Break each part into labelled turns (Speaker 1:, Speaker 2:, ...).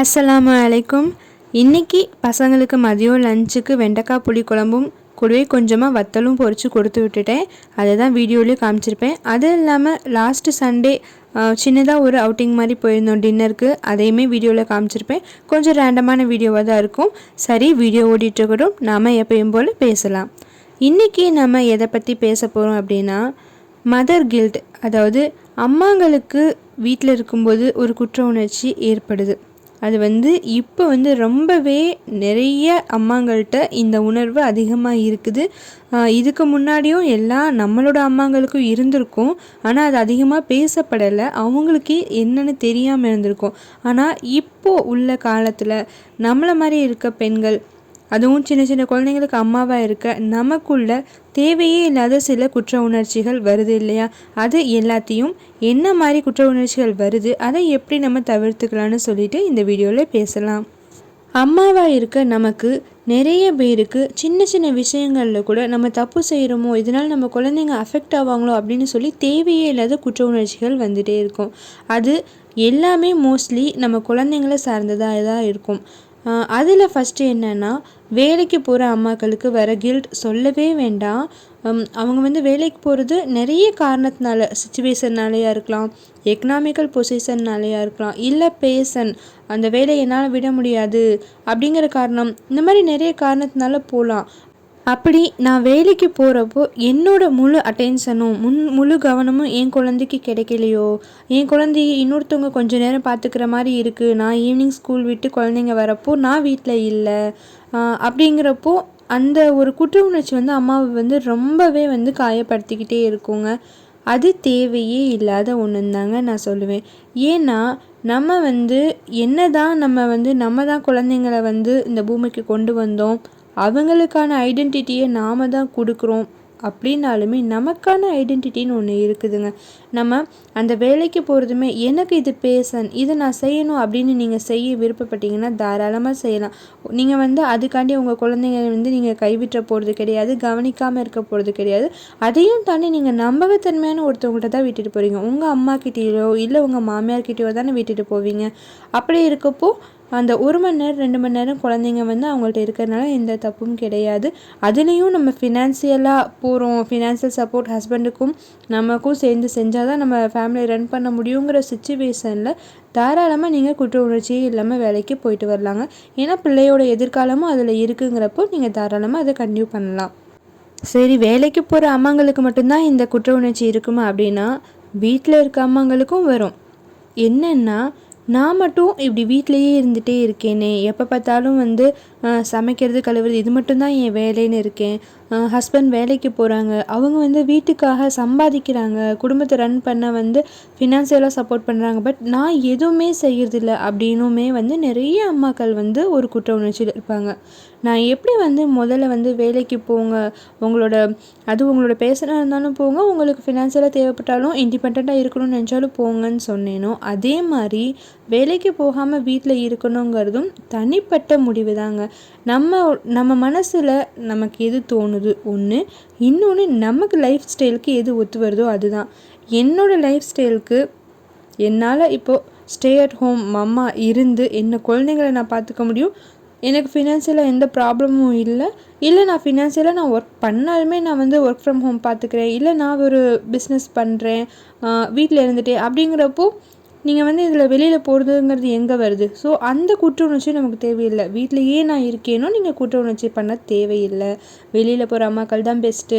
Speaker 1: அஸ்லாம் அலைக்கும். இன்னைக்கு பசங்களுக்கு மதியம் லஞ்சுக்கு வெண்டைக்காய் புளி குழம்பும் கூடவே கொஞ்சமாக வத்தலும் பொறிச்சு கொடுத்து விட்டுட்டேன். அதை தான் வீடியோலேயும் காமிச்சிருப்பேன். அது இல்லாமல் லாஸ்ட்டு சண்டே சின்னதாக ஒரு அவுட்டிங் மாதிரி போயிருந்தோம் டின்னருக்கு அதையுமே வீடியோவில் காமிச்சிருப்பேன். கொஞ்சம் ரேண்டமான வீடியோவாக தான் இருக்கும். சரி வீடியோ ஓடிட்டுருக்கிறோம் நாம் எப்பயும் போல் பேசலாம். இன்றைக்கி நம்ம எதை பற்றி பேச போகிறோம் அப்படின்னா மதர் கில்ட் அதாவது அம்மாங்களுக்கு வீட்டில் இருக்கும்போது ஒரு குற்ற உணர்ச்சி ஏற்படுது. அது வந்து இப்போ வந்து ரொம்பவே நிறைய அம்மாங்கள்கிட்ட இந்த உணர்வு அதிகமாக இருக்குது. இதுக்கு முன்னாடியும் எல்லா நம்மளோட அம்மாங்களுக்கும் இருந்திருக்கும். ஆனால் அது அதிகமாக பேசப்படலை. அவங்களுக்கே என்னன்னு தெரியாமல் இருந்திருக்கும். ஆனால் இப்போ உள்ள காலத்தில் நம்மளை மாதிரி இருக்க பெண்கள் அதுவும் சின்ன சின்ன குழந்தைங்களுக்கு அம்மாவாக இருக்க நமக்குள்ள தேவையே இல்லாத சில குற்ற உணர்ச்சிகள் வருது இல்லையா? அது எல்லாத்தையும் என்ன மாதிரி குற்ற உணர்ச்சிகள் வருது? அதை எப்படி நம்ம தவிர்த்துக்கலாம்னு சொல்லிட்டு இந்த வீடியோவில் பேசலாம். அம்மாவாக இருக்க நமக்கு நிறைய பேருக்கு சின்ன சின்ன விஷயங்களில் கூட நம்ம தப்பு செய்கிறோமோ இதனால் நம்ம குழந்தைங்க அஃபெக்ட் ஆவாங்களோ அப்படின்னு சொல்லி தேவையே இல்லாத குற்ற உணர்ச்சிகள் வந்துகிட்டே இருக்கும். அது எல்லாமே மோஸ்ட்லி நம்ம குழந்தைங்கள சார்ந்ததாக தான் இருக்கும். அதில் ஃபஸ்ட்டு என்னென்னா வேலைக்கு போகிற அம்மாக்களுக்கு வர கில்ட் சொல்லவே வேண்டாம். அவங்க வந்து வேலைக்கு போகிறது நிறைய காரணத்தினால சுச்சுவேஷன்னாலேயா இருக்கலாம் எக்கனாமிக்கல் பொசிஷன்னாலேயா இருக்கலாம் இல்லை பேசன் அந்த வேலையை என்னால் விட முடியாது அப்படிங்கிற காரணம் இந்த மாதிரி நிறைய காரணத்தினால போகலாம் அப்படி நான் வேலைக்கு போகிறப்போ என்னோட முழு அட்டென்ஷனும் முன் முழு கவனமும் என் குழந்தைக்கு கிடைக்கலையோ? என் குழந்தைய இன்னொருத்தவங்க கொஞ்சம் நேரம் பார்த்துக்கிற மாதிரி இருக்குது நான் ஈவினிங் ஸ்கூல் விட்டு குழந்தைங்க வரப்போ நான் வீட்டில் இல்லை. அப்படிங்கிறப்போ அந்த ஒரு குற்ற உணர்ச்சி வந்து அம்மாவை வந்து ரொம்பவே வந்து காயப்படுத்திக்கிட்டே இருக்குங்க. அது தேவையே இல்லாத ஒன்றுந்தாங்க நான் சொல்லுவேன். ஏன்னா நம்ம வந்து என்ன தான் நம்ம வந்து நம்ம தான் குழந்தைங்கள வந்து இந்த பூமிக்கு கொண்டு வந்தோம். அவங்களுக்கான ஐடென்டிட்டியை நாம தான் கொடுக்குறோம். அப்படின்னாலுமே நமக்கான ஐடென்டிட்டின்னு ஒன்று இருக்குதுங்க. நம்ம அந்த வேலைக்கு போகிறதுமே எனக்கு இது பேசன் இதை நான் செய்யணும் அப்படின்னு நீங்கள் செய்ய விருப்பப்பட்டீங்கன்னா தாராளமாக செய்யலாம். நீங்கள் வந்து அதுக்காண்டி உங்கள் குழந்தைங்க வந்து நீங்கள் கைவிட்ட போகிறது கிடையாது கவனிக்காமல் இருக்க போகிறது கிடையாது. அதையும் தாண்டி நீங்கள் நம்பகத்தன்மையான ஒருத்தவங்கள்ட்ட தான் விட்டுட்டு போகிறீங்க உங்கள் அம்மா கிட்டேயோ இல்லை உங்கள் மாமியார் கிட்டேயோ தானே விட்டுட்டு போவீங்க. அப்படி இருக்கப்போ அந்த ஒரு மணி நேரம் ரெண்டு மணி நேரம் குழந்தைங்க வந்து அவங்கள்ட்ட இருக்கிறதுனால எந்த தப்பும் கிடையாது. அதுலேயும் நம்ம ஃபினான்சியலாக போகிறோம் ஃபினான்சியல் சப்போர்ட் ஹஸ்பண்டுக்கும் நமக்கும் சேர்ந்து செஞ்சால் தான் நம்ம ஃபேமிலியை ரன் பண்ண முடியுங்கிற சுச்சுவேஷனில் தாராளமாக நீங்கள் குற்ற உணர்ச்சியே இல்லாமல் வேலைக்கு போயிட்டு வரலாங்க. ஏன்னா பிள்ளையோட எதிர்காலமும் அதில் இருக்குங்கிறப்போ நீங்கள் தாராளமாக அதை கண்டினியூ பண்ணலாம். சரி வேலைக்கு போகிற அம்மாங்களுக்கு மட்டும்தான் இந்த குற்ற உணர்ச்சி இருக்குமா அப்படின்னா வீட்டில் இருக்க அம்மாங்களுக்கும் வரும். என்னென்னா நான் மட்டும் இப்படி வீட்டிலையே இருந்துகிட்டே இருக்கேனே. எப்போ பார்த்தாலும் வந்து சமைக்கிறது கழுவுறது இது மட்டும்தான் என் வேலைன்னு இருக்கேன். ஹஸ்பண்ட் வேலைக்கு போகிறாங்க அவங்க வந்து வீட்டுக்காக சம்பாதிக்கிறாங்க. குடும்பத்தை ரன் பண்ண வந்து ஃபினான்சியலாக சப்போர்ட் பண்ணுறாங்க பட் நான் எதுவுமே செய்கிறதில்ல அப்படின்னுமே வந்து நிறைய அம்மாக்கள் வந்து ஒரு குற்ற உணர்ச்சியில் இருப்பாங்க. நான் எப்படி வந்து முதல்ல வந்து வேலைக்கு போங்க உங்களோட அது உங்களோட பேசுனா இருந்தாலும் போங்க உங்களுக்கு ஃபினான்சியலாக தேவைப்பட்டாலும் இண்டிபெண்ட்டாக இருக்கணும்னு நினச்சாலும் போங்கன்னு சொன்னேனோ அதே மாதிரி வேலைக்கு போகாமல் வீட்டில் இருக்கணுங்கிறதும் தனிப்பட்ட முடிவு தாங்க. நம்ம நம்ம மனசில் நமக்கு எது தோணுது? ஒன்று இன்னொன்று நமக்கு லைஃப் ஸ்டைலுக்கு எது ஒத்து வருதோ அதுதான். என்னோட லைஃப் ஸ்டைலுக்கு என்னால் இப்போது ஸ்டே அட் ஹோம் மம்மா இருந்து என்ன குழந்தைங்களை நான் பார்த்துக்க முடியும்? எனக்கு ஃபினான்சியலாக எந்த ப்ராப்ளமும் இல்லை. இல்லை நான் ஃபினான்சியலாக நான் ஒர்க் பண்ணாலுமே நான் வந்து ஒர்க் ஃப்ரம் ஹோம் பார்த்துக்கிறேன். இல்லை நான் ஒரு பிஸ்னஸ் பண்ணுறேன் வீட்டில் இருந்துகிட்டே அப்படிங்கிறப்போ நீங்கள் வந்து இதில் வெளியில் போகிறதுங்கிறது எங்கே வருது? ஸோ அந்த குற்ற உணர்ச்சி நமக்கு தேவையில்லை. வீட்டிலையே நான் இருக்கேனோ நீங்கள் குற்ற உணர்ச்சி பண்ண தேவையில்லை. வெளியில் போகிற அம்மாக்கள் தான் பெஸ்ட்டு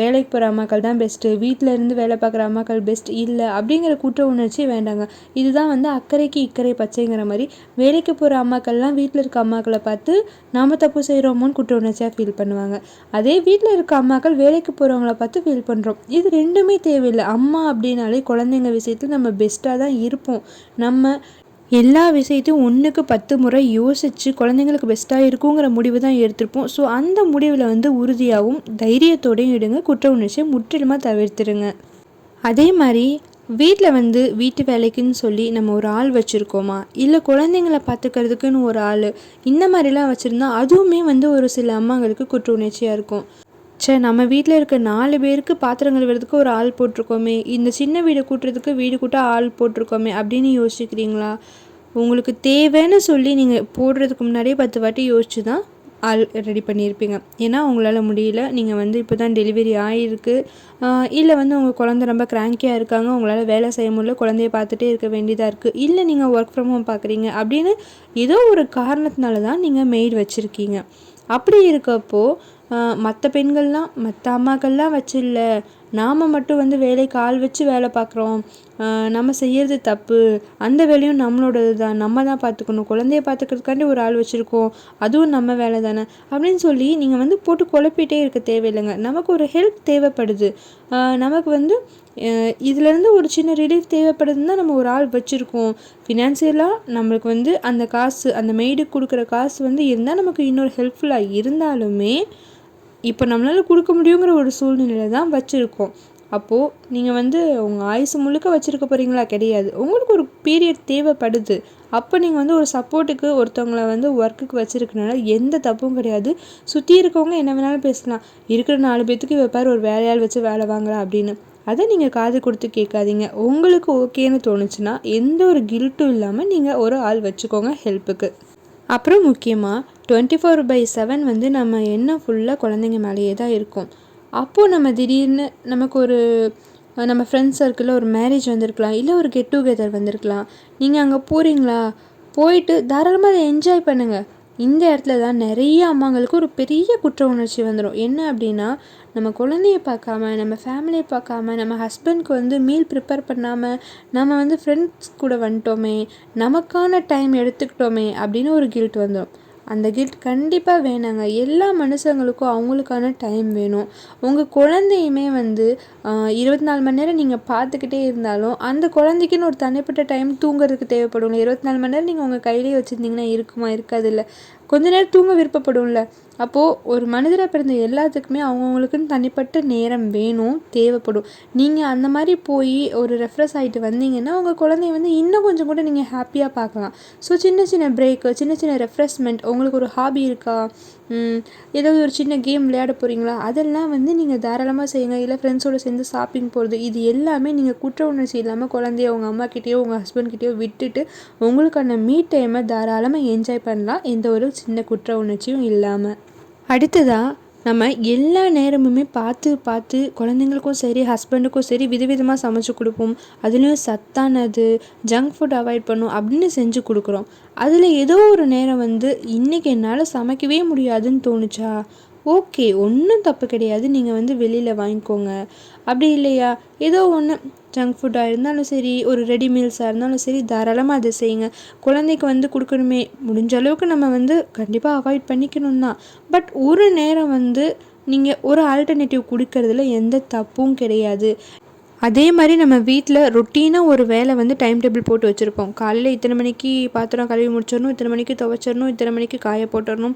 Speaker 1: வேலைக்கு போகிற அம்மாக்கள் தான் பெஸ்ட்டு வீட்டில் இருந்து வேலை பார்க்குற அம்மாக்கள் பெஸ்ட் இல்லை அப்படிங்கிற குற்ற உணர்ச்சி வேண்டாங்க. இதுதான் வந்து அக்கறைக்கு இக்கறை பச்சைங்கிற மாதிரி வேலைக்கு போகிற அம்மாக்கள்லாம் வீட்டில் இருக்க அம்மாக்களை பார்த்து நாம் தப்பு செய்கிறோமோன்னு குற்ற உணர்ச்சியாக ஃபீல் பண்ணுவாங்க. அதே வீட்டில் இருக்க அம்மாக்கள் வேலைக்கு போகிறவங்கள பார்த்து ஃபீல் பண்ணுறோம் இது ரெண்டுமே தேவையில்லை. அம்மா அப்படின்னாலே குழந்தைங்க விஷயத்தில் நம்ம பெஸ்ட்டாக தான் இருப்போம். நம்ம எல்லா விஷயத்தையும் ஒன்றுக்கு பத்து முறை யோசித்து குழந்தைங்களுக்கு பெஸ்ட்டாக இருக்குங்கிற முடிவு தான் எடுத்திருப்போம். ஸோ அந்த முடிவில் வந்து உறுதியாகவும் தைரியத்தோடையும் எடுங்க. குற்ற உணர்ச்சியை முற்றிலுமாக தவிர்த்துருங்க. அதே மாதிரி வீட்டில் வந்து வீட்டு வேலைக்குன்னு சொல்லி நம்ம ஒரு ஆள் வச்சுருக்கோமா? இல்லை குழந்தைங்கள பார்த்துக்கிறதுக்குன்னு ஒரு ஆள் இந்த மாதிரிலாம் வச்சுருந்தா அதுவுமே வந்து ஒரு சில அம்மாங்களுக்கு குற்ற உணர்ச்சியாக இருக்கும். சே நம்ம வீட்டில் இருக்க நாலு பேருக்கு பாத்திரம் கழுவுறதுக்கு ஒரு ஆள் போட்டிருக்கோமே. இந்த சின்ன வீடு கூட்டுறதுக்கு வீடு கூட்ட ஆள் போட்டிருக்கோமே அப்படின்னு யோசிக்கிறீங்களா? உங்களுக்கு தேவைன்னு சொல்லி நீங்கள் போடுறதுக்கு முன்னாடியே பத்து வாட்டி யோசிச்சு தான் ஆள் ரெடி பண்ணியிருப்பீங்க. ஏன்னா உங்களால் முடியல. நீங்கள் வந்து இப்போ தான் டெலிவரி ஆகிருக்கு இல்லை வந்து உங்கள் குழந்த ரொம்ப கிராங்கியாக இருக்காங்க. உங்களால் வேலை செய்ய முடியல. குழந்தைய பார்த்துட்டே இருக்க வேண்டியதாக இருக்குது இல்லை நீங்கள் ஒர்க் ஃப்ரம் ஹோம் பார்க்குறீங்க அப்படின்னு ஏதோ ஒரு காரணத்தினால தான் நீங்கள் மெய்டு வச்சுருக்கீங்க. அப்படி இருக்கப்போ மற்ற பெண்கள்லாம் மற்ற அம்மாக்கள்லாம் வச்சு இல்லை நாம் மட்டும் வந்து வேலைக்கு ஆள் வச்சு வேலை பார்க்குறோம் நம்ம செய்கிறது தப்பு. அந்த வேலையும் நம்மளோடது தான். நம்ம தான் பார்த்துக்கணும் குழந்தைய பார்த்துக்கிறதுக்காண்டி ஒரு ஆள் வச்சுருக்கோம். அதுவும் நம்ம வேலை தானே. அப்படின்னு சொல்லி நீங்கள் வந்து போட்டு குழப்பிட்டே இருக்க தேவையில்லைங்க. நமக்கு ஒரு ஹெல்ப் தேவைப்படுது. நமக்கு வந்து இதுலேருந்து ஒரு சின்ன ரிலீஃப் தேவைப்படுதுன்னா நம்ம ஒரு ஆள் வச்சுருக்கோம். ஃபினான்சியலாக நம்மளுக்கு வந்து அந்த காசு அந்த மெய்டுக்கு கொடுக்குற காசு வந்து இருந்தால் நமக்கு இன்னொரு ஹெல்ப்ஃபுல்லாக இருந்தாலுமே இப்போ நம்மளால் கொடுக்க முடியுங்கிற ஒரு சூழ்நிலையில் தான் வச்சுருக்கோம். அப்போது நீங்கள் வந்து உங்கள் ஆயுசு முழுக்க வச்சுருக்க போகிறீங்களா கிடையாது. உங்களுக்கு ஒரு பீரியட் தேவைப்படுது. அப்போ நீங்கள் வந்து ஒரு சப்போர்ட்டுக்கு ஒருத்தவங்கள வந்து ஒர்க்குக்கு வச்சுருக்கனால எந்த தப்பும் கிடையாது. சுற்றி இருக்கவங்க என்ன வேணாலும் பேசலாம். இருக்கிற நாலு பேர்த்துக்கு வைப்பார் ஒரு வேலையால் வச்சு வேலை வாங்குறா அப்படின்னு. அதை நீங்கள் காது கொடுத்து கேட்காதீங்க. உங்களுக்கு ஓகேன்னு தோணுச்சுன்னா எந்த ஒரு கில்ட்டும் இல்லாமல் நீங்கள் ஒரு ஆள் வச்சுக்கோங்க ஹெல்ப்புக்கு அப்புறம் முக்கியமாக டுவெண்ட்டி ஃபோர் பை செவன் வந்து நம்ம என்ன ஃபுல்லாக குழந்தைங்க மேலேயே தான் இருக்கும். அப்போது நம்ம திடீர்னு நமக்கு ஒரு நம்ம ஃப்ரெண்ட்ஸ் சர்க்கிளில் ஒரு மேரேஜ் வந்திருக்கலாம் இல்லை ஒரு கெட் டுகெதர் வந்திருக்கலாம். நீங்கள் அங்கே போகிறீங்களா போயிட்டு தாராளமாக அதை என்ஜாய் பண்ணுங்கள் இந்த இடத்துல தான் நிறைய அம்மாங்களுக்கு ஒரு பெரிய குற்ற உணர்ச்சி வந்துடும் என்ன அப்படின்னா நம்ம குழந்தைய பார்க்காம நம்ம ஃபேமிலியை பார்க்காம நம்ம ஹஸ்பண்ட்க்கு வந்து மீல் ப்ரிப்பேர் பண்ணாமல் நம்ம வந்து ஃப்ரெண்ட்ஸ் கூட வந்துட்டோமே நமக்கான டைம் எடுத்துக்கிட்டோமே அப்படின்னு ஒரு கில்ட் வந்துடும் அந்த கில்ட் கண்டிப்பாக வேணாங்க. எல்லா மனுஷங்களுக்கும் அவங்களுக்கான டைம் வேணும். உங்கள் குழந்தையுமே வந்து இருபத்தி நாலு மணி நேரம் நீங்கள் பார்த்துக்கிட்டே இருந்தாலும் அந்த குழந்தைக்குன்னு ஒரு தனிப்பட்ட டைம் தூங்குறதுக்கு தேவைப்படும் இருபத்தி நாலு மணி நேரம் நீங்கள் உங்கள் கையிலேயே வச்சுருந்தீங்கன்னா இருக்குமா இருக்காது இல்லை? கொஞ்ச நேரம் தூங்க விருப்பப்படும்ல. அப்போது ஒரு மனிதராக பிறந்த எல்லாத்துக்குமே அவங்கவுங்களுக்குன்னு தனிப்பட்ட நேரம் வேணும் தேவைப்படும். நீங்கள் அந்த மாதிரி போய் ஒரு ரெஃப்ரெஷ் ஆகிட்டு வந்தீங்கன்னா உங்கள் குழந்தைய வந்து இன்னும் கொஞ்சம் கூட நீங்கள் ஹாப்பியாக பார்க்கலாம். ஸோ சின்ன சின்ன பிரேக்கு சின்ன சின்ன ரெஃப்ரெஷ்மெண்ட் உங்களுக்கு ஒரு ஹாபி இருக்கா? ஏதாவது ஒரு சின்ன கேம் விளையாட போகிறீங்களா அதெல்லாம் வந்து நீங்கள் தாராளமாக செய்யுங்க. இல்லை ஃப்ரெண்ட்ஸோடு சேர்ந்து ஷாப்பிங் போகிறது இது எல்லாமே நீங்கள் குற்ற உணர்ச்சி இல்லாமல் குழந்தைய உங்கள் அம்மாக்கிட்டேயோ உங்கள் ஹஸ்பண்ட்கிட்டயோ விட்டுட்டு உங்களுக்கான மீ டைமை தாராளமாக என்ஜாய் பண்ணலாம். எந்த ஒரு சின்ன குற்ற உணர்ச்சியும் இல்லாமல் அடுத்ததாக நம்ம எல்லா நேரமுமே பார்த்து பார்த்து குழந்தைங்களுக்கும் சரி ஹஸ்பண்டுக்கும் சரி விதவிதமாக சமைச்சு கொடுப்போம். அதுலேயும் சத்தானது ஜங்க் ஃபுட் அவாய்ட் பண்ணும் அப்படின்னு செஞ்சு கொடுக்குறோம். அதில் ஏதோ ஒரு நேரம் வந்து இன்றைக்கி என்னால் சமைக்கவே முடியாதுன்னு தோணுச்சா? ஓகே ஒன்றும் தப்பு கிடையாது. நீங்கள் வந்து வெளியில் வாங்கிக்கோங்க. அப்படி இல்லையா? ஏதோ ஒன்று ஜங்க் ஃபுட்டாக இருந்தாலும் சரி ஒரு ரெடி மீல்ஸாக இருந்தாலும் சரி தாராளமாக அதை செய்யுங்க. குழந்தைக்கு வந்து கொடுக்கணுமே. முடிஞ்ச அளவுக்கு நம்ம வந்து கண்டிப்பாக அவாய்ட் பண்ணிக்கணும் தான். பட் ஒரு நேரம் வந்து நீங்கள் ஒரு ஆல்டர்னேட்டிவ் கொடுக்கறதுல எந்த தப்பும் கிடையாது. அதே மாதிரி நம்ம வீட்டில் ரொட்டீனாக ஒரு வேலை வந்து டைம் டேபிள் போட்டு வச்சுருப்போம். காலையில் இத்தனை மணிக்கு பாத்திரம் கழுவி முடிச்சிடணும் இத்தனை மணிக்கு துவைச்சிடணும் இத்தனை மணிக்கு காய போட்டுடணும்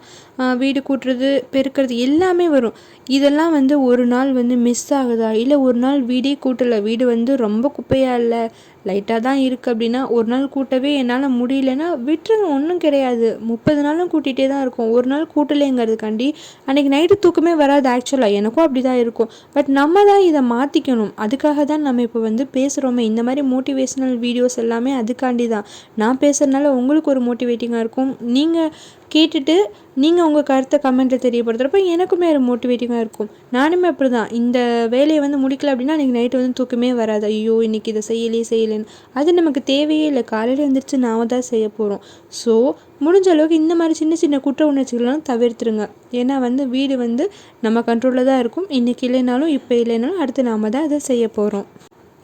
Speaker 1: வீடு கூட்டுறது பெருக்கிறது எல்லாமே வரும். இதெல்லாம் வந்து ஒரு நாள் வந்து மிஸ் ஆகுதா? இல்லை ஒரு நாள் வீடே கூட்டலை? வீடு வந்து ரொம்ப குப்பையாக இல்லை? லைட்டாக தான் இருக்குது அப்படின்னா ஒரு நாள் கூட்டவே என்னால் முடியலன்னா விட்டுருங்க ஒன்றும் கிடையாது. முப்பது நாளும் கூட்டிகிட்டே தான் இருக்கும். ஒரு நாள் கூட்டலைங்கிறதுக்காண்டி அன்றைக்கி நைட்டு தூக்கமே வராது ஆக்சுவலாக எனக்கும் அப்படி தான் இருக்கும். பட் நம்ம தான் இதை மாற்றிக்கணும் அதுக்காக தான் நம்ம இப்போ வந்து பேசுகிறோமே இந்த மாதிரி மோட்டிவேஷ்னல் வீடியோஸ் எல்லாமே அதுக்காண்டி தான். நான் பேசுகிறதுனால உங்களுக்கு ஒரு மோட்டிவேட்டிங்காக இருக்கும். நீங்கள் கேட்டுட்டு நீங்கள் உங்கள் கருத்தை கமெண்ட்டில் தெரியப்படுத்துகிறப்ப எனக்குமே அது மோட்டிவேட்டிங்காக இருக்கும். நானுமே அப்படி தான் இந்த வேலையை வந்து முடிக்கல அப்படின்னா அன்றைக்கி நைட்டு வந்து தூக்கமே வராது. ஐயோ இன்றைக்கி இதை செய்யலையே செய்யலைன்னு. அது நமக்கு தேவையே இல்லை. காலையில் எழுந்திரிச்சு நாம தான் செய்ய போகிறோம் ஸோ முடிஞ்ச அளவுக்கு இந்த மாதிரி சின்ன சின்ன குற்ற உணர்ச்சிகள்லாம் தவிர்த்துருங்க. ஏன்னா வந்து வீடு வந்து நம்ம கண்ட்ரோலில் தான் இருக்கும். இன்றைக்கி இல்லைனாலும் இப்போ இல்லைனாலும் அடுத்து நாம் தான் அதை செய்ய போகிறோம்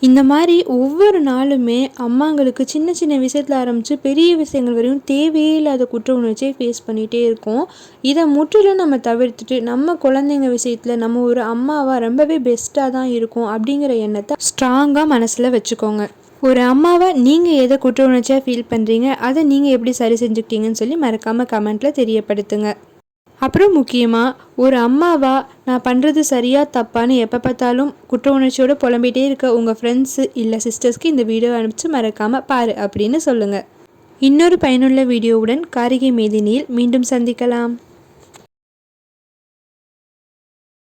Speaker 1: இந்த மாதிரி ஒவ்வொரு நாளுமே அம்மாங்களுக்கு சின்ன சின்ன விஷயத்தில் ஆரம்பித்து பெரிய விஷயங்கள் வரையும் தேவையே இல்லாத குற்ற உணர்ச்சியை ஃபேஸ் பண்ணிகிட்டே இருக்கோம். இதை முற்றிலும் நம்ம தவிர்த்துட்டு நம்ம குழந்தைங்க விஷயத்தில் நம்ம ஒரு அம்மாவாக ரொம்பவே பெஸ்ட்டாக தான் இருக்கும் அப்படிங்கிற எண்ணத்தை ஸ்ட்ராங்காக மனசில் வச்சுக்கோங்க. ஒரு அம்மாவை நீங்கள் எதை குற்ற உணர்ச்சியாக ஃபீல் பண்ணுறீங்க அதை நீங்கள் எப்படி சரி செஞ்சுக்கிட்டீங்கன்னு சொல்லி மறக்காமல் கமெண்ட்டில் தெரியப்படுத்துங்க. அப்புறம் முக்கியமாக ஒரு அம்மாவா? நான் பண்ணுறது சரியா தப்பான்னு எப்போ பார்த்தாலும் குற்ற உணர்ச்சியோடு புலம்பிகிட்டே இருக்க உங்கள் ஃப்ரெண்ட்ஸு இல்லை சிஸ்டர்ஸ்க்கு இந்த வீடியோ அனுப்பிச்சு மறக்காமல் பாரு அப்படின்னு சொல்லுங்கள் இன்னொரு பயனுள்ள வீடியோவுடன் காரிகை மேதினியில் மீண்டும் சந்திக்கலாம்.